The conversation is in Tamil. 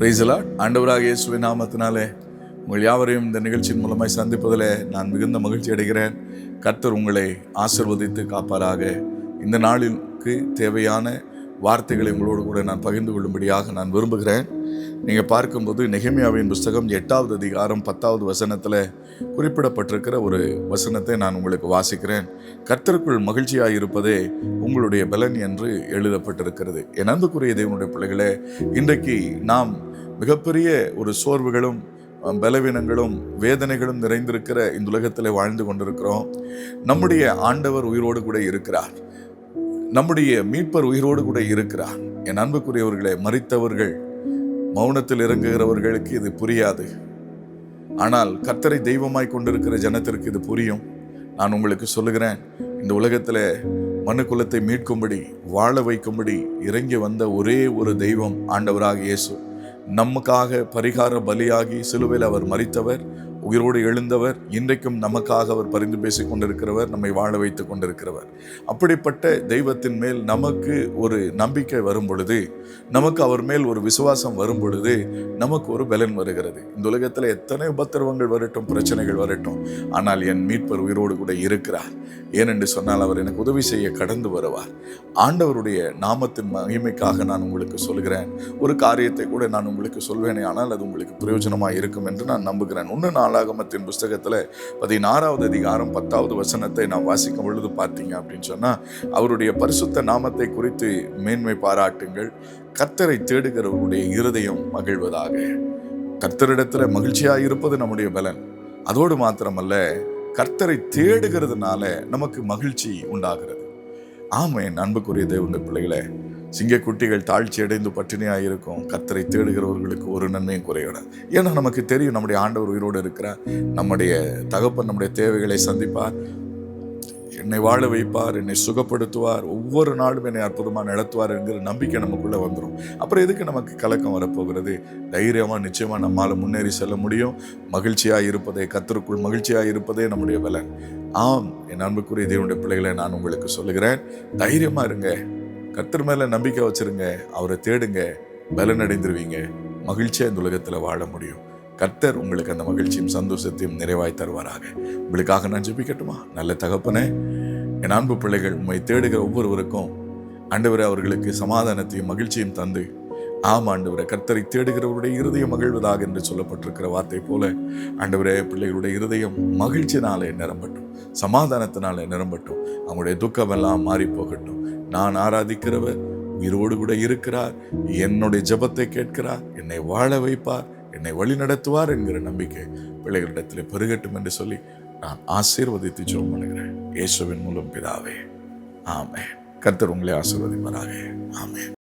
பிரைசலா ஆண்டவராக இயேசுவின் நாமத்தினாலே உங்கள் யாவரையும் இந்த நிகழ்ச்சியின் மூலமாய் சந்திப்பதில் நான் மிகுந்த மகிழ்ச்சி அடைகிறேன். கர்த்தர் உங்களை ஆசிர்வதித்து காப்பாராக. இந்த நாளிற்கு தேவையான வார்த்தைகளை உங்களோடு கூட நான் பகிர்ந்து கொள்ளும்படியாக நான் விரும்புகிறேன். நீங்கள் பார்க்கும்போது நெகமியாவின் புஸ்தகம் எட்டாவது அதிகாரம் பத்தாவது வசனத்தில் குறிப்பிடப்பட்டிருக்கிற ஒரு வசனத்தை நான் உங்களுக்கு வாசிக்கிறேன். கர்த்தருக்குள் மகிழ்ச்சியாக இருப்பதே உங்களுடைய பலன் என்று எழுதப்பட்டிருக்கிறது. என் அன்புக்குரிய தேவனுடைய பிள்ளைகளே இன்றைக்கு நாம் மிகப்பெரிய ஒரு சோர்வுகளும் பலவீனங்களும் வேதனைகளும் நிறைந்திருக்கிற இந்த உலகத்தில் வாழ்ந்து கொண்டிருக்கிறோம். நம்முடைய ஆண்டவர் உயிரோடு கூட இருக்கிறார். நம்முடைய மீட்பர் உயிரோடு கூட இருக்கிறார். என் அன்புக்குரியவர்களே மறித்தவர்கள் மௌனத்தில் இறங்குகிறவர்களுக்கு இது புரியாது. ஆனால் கர்த்தரை தெய்வமாய் கொண்டிருக்கிற ஜனத்திற்கு இது புரியும். நான் உங்களுக்கு சொல்லுகிறேன் இந்த உலகத்தில் மனுக்குலத்தை மீட்கும்படி வாழ வைக்கும்படி இறங்கி வந்த ஒரே ஒரு தெய்வம் ஆண்டவராக இயேசு. நமக்காக பரிகார பலியாகி சிலுவையில் அவர் மறித்தவர் உயிரோடு எழுந்தவர் இன்றைக்கும் நமக்காக அவர் பரிந்து பேசிக் கொண்டிருக்கிறவர் நம்மை வாழ வைத்துக் கொண்டிருக்கிறவர். அப்படிப்பட்ட தெய்வத்தின் மேல் நமக்கு ஒரு நம்பிக்கை வரும் பொழுது நமக்கு அவர் மேல் ஒரு விசுவாசம் வரும் பொழுது நமக்கு ஒரு பலன் வருகிறது. இந்த உலகத்தில் எத்தனை உபத்திரவங்கள் வரட்டும் பிரச்சனைகள் வரட்டும் ஆனால் என் மீட்பர் உயிரோடு கூட இருக்கிறார். ஏனென்று சொன்னால் அவர் எனக்கு உதவி செய்ய கடந்து வருவார். ஆண்டவருடைய நாமத்தின் மகிமைக்காக நான் உங்களுக்கு சொல்கிறேன். ஒரு காரியத்தை கூட நான் உங்களுக்கு சொல்வேனே ஆனால் அது உங்களுக்கு பிரயோஜனமாக இருக்கும் என்று நான் நம்புகிறேன். ஒன்று நாளாகமத்தின் புஸ்தகத்தில் பதினாறாவது அதிகாரம் பத்தாவது வசனத்தை நான் வாசிக்கும் பொழுது பார்த்தீங்க அப்படின்னு சொன்னால் அவருடைய பரிசுத்த நாமத்தை குறித்து மேன்மை பாராட்டுங்கள். கர்த்தரை தேடுகிறவருடைய இருதயம் மகிழ்வதாக. கர்த்தரிடத்துல மகிழ்ச்சியாக இருப்பது நம்முடைய பலன். அதோடு மாத்திரமல்ல கர்த்தரை தேடுகிறதுனால நமக்கு மகிழ்ச்சி உண்டாகிறது. ஆமென். அன்புக்குரிய தேவங்க பிள்ளைகளை சிங்கக்குட்டிகள் தாழ்ச்சி அடைந்து பட்டினியாக இருக்கும் கத்தரை தேடுகிறவர்களுக்கு ஒரு நன்மையும் குறையிடாது ஏன்னா நமக்கு தெரியும் நம்முடைய ஆண்டவர் உயிரோடு இருக்கிறார். நம்முடைய தகப்பன் நம்முடைய தேவைகளை சந்திப்பார். என்னை வாழ வைப்பார் என்னை சுகப்படுத்துவார். ஒவ்வொரு நாளும் என்னை அற்புதமாக நடத்துவார் என்கிற நம்பிக்கை நமக்குள்ளே வந்துடும். அப்புறம் எதுக்கு நமக்கு கலக்கம் வரப்போகிறது? தைரியமாக நிச்சயமாக நம்மால் முன்னேறி செல்ல முடியும். மகிழ்ச்சியாக இருப்பதே கத்தருக்குள் மகிழ்ச்சியாக இருப்பதே நம்முடைய பலன். ஆம் என் அன்புக்குரிய தேவனுடைய பிள்ளைகளை நான் உங்களுக்கு சொல்லுகிறேன். தைரியமாக இருங்க. கர்த்தர் மேலே நம்பிக்கை வச்சிருங்க அவரை தேடுங்க பலனடைந்துருவீங்க. மகிழ்ச்சியாக இந்த உலகத்தில் வாழ முடியும். கர்த்தர் உங்களுக்கு அந்த மகிழ்ச்சியும் சந்தோஷத்தையும் நிறைவாய் தருவாராக. உங்களுக்காக நான் ஜெபிக்கட்டுமா? நல்ல தகப்பனே என் அன்பு பிள்ளைகள் உண்மை தேடுகிற ஒவ்வொருவருக்கும் ஆண்டவரே அவர்களுக்கு சமாதானத்தையும் மகிழ்ச்சியும் தந்து ஆம் ஆண்டவரே. கர்த்தரை தேடுகிறவருடைய இருதயம் மகிழ்வதாக என்று சொல்லப்பட்டிருக்கிற வார்த்தை போல ஆண்டவரே பிள்ளைகளுடைய இருதயம் மகிழ்ச்சினாலே நிரம்பட்டும் சமாதானத்தினாலே நிரம்பட்டும் அவங்களுடைய துக்கமெல்லாம் மாறி போகட்டும் நான் ஆராதிக்கிறவர் உயிரோடு கூட இருக்கிறார் என்னுடைய ஜபத்தை கேட்கிறார் என்னை வாழ வைப்பார் என்னை வழி நடத்துவார் என்கிற நம்பிக்கை பிள்ளைகளிடத்தில் பெருகட்டும் என்று சொல்லி நான் ஆசீர்வதித்து ஜோம் பண்ணுகிறேன். இயேசுவின் மூலம் பிதாவே ஆமே கர்த்தர் உங்களை ஆசீர்வதிப்பாராக. ஆமே